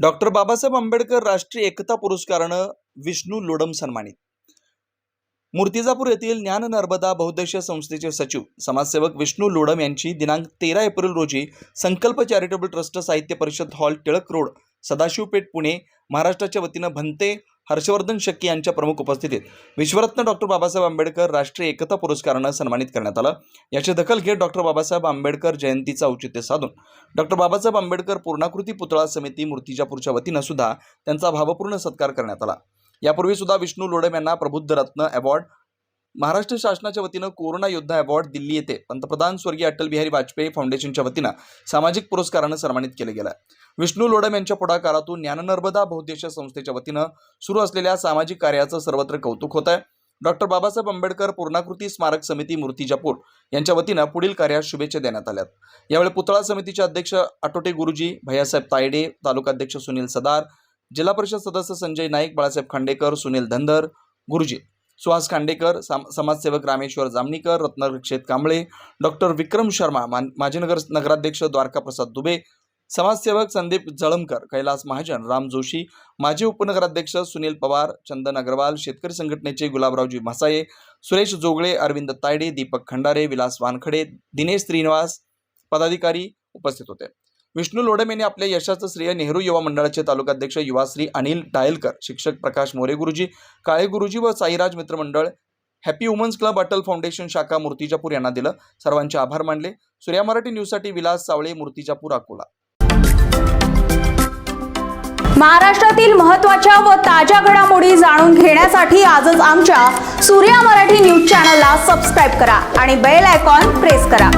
Doctor Babasaheb Ambedkar राष्ट्रीय एकता पुरस्कारानं विष्णू लोडम सन्मानित. मूर्तिजापूर येथील ज्ञान नर्मदा बहुद्देशीय संस्थेचे सचिव समाजसेवक विष्णू लोडम यांची दिनांक तेरा एप्रिल रोजी संकल्प charitable trust Sahitya Parishad hall Tilak road Sadashivpeth Pune महाराष्ट्राच्या वतीनं भंते हर्षवर्धन शक्की यांच्या प्रमुख उपस्थितीत विश्वरत्न डॉक्टर बाबासाहेब आंबेडकर राष्ट्रीय एकता पुरस्कारानं सन्मानित करण्यात आलं. याची दखल घेत डॉक्टर बाबासाहेब आंबेडकर जयंतीचं औचित्य साधून डॉक्टर बाबासाहेब आंबेडकर पूर्णाकृती पुतळा समिती मूर्तिजापूरच्या वतीनं सुद्धा त्यांचा भावपूर्ण सत्कार करण्यात आला. यापूर्वी सुद्धा विष्णू लोडम यांना प्रबुद्ध रत्न अवॉर्ड महाराष्ट्र शासनाच्या वतीनं कोरोना योद्धा अवॉर्ड दिल्ली येथे. पंतप्रधान स्वर्गीय अटल बिहारी वाजपेयी फाउंडेशनच्या वतीनं सामाजिक पुरस्कारानं सन्मानित केलं गेलं. विष्णू लोडम यांच्या पुढाकारातून ज्ञाननर्मदा बहुद्देश संस्थेच्या वतीनं सुरू असलेल्या सामाजिक कार्याचं सर्वत्र कौतुक होत आहे डॉक्टर बाबासाहेब आंबेडकर पूर्णाकृती स्मारक समिती मूर्तिजापूर यांच्या वतीनं पुढील कार्यास शुभेच्छा देण्यात आल्यात. यावेळी पुतळा समितीचे अध्यक्ष आटोटे गुरुजी भैयासाहेब तायडे तालुकाध्यक्ष सुनील सदार जिल्हा परिषद सदस्य संजय नाईक बाळासाहेब खांडेकर सुनील धनधर गुरुजी. सुहास खांडेकर साम समाजसेवक रामेश्वर जामनीकर रत्नरक्षेत कांबळे डॉक्टर विक्रम शर्मा मान माजी नगर नगराध्यक्ष द्वारकाप्रसाद दुबे समाजसेवक संदीप जळमकर कैलास महाजन राम जोशी माजी उपनगराध्यक्ष सुनील पवार चंदन अग्रवाल शेतकरी संघटनेचे गुलाबरावजी म्हसाये सुरेश जोगळे अरविंद तायडे दीपक खंडारे विलास वानखडे दिनेश श्रीनिवास पदाधिकारी उपस्थित होते. विष्णू लोडम यांनी आपल्या यशाचं श्रेय नेहरू युवा मंडळाचे तालुकाध्यक्ष युवाश्री अनिल डायलकर शिक्षक प्रकाश मोरे गुरुजी काळे गुरुजी व साईराज मित्रमंडळ happy women's club Atal foundation शाखा मूर्तिजापूर यांना दिलं. सर्वांचे आभार मानले. सूर्या मराठी न्यूजसाठी विलास सावळे मूर्तिजापूर अकोला. महाराष्ट्रातील महत्त्वाच्या व ताज्या घडामोडी जाणून घेण्यासाठी आजच आमच्या सूर्या मराठी न्यूज चॅनलला सबस्क्राईब करा आणि बेल आयकॉन प्रेस करा.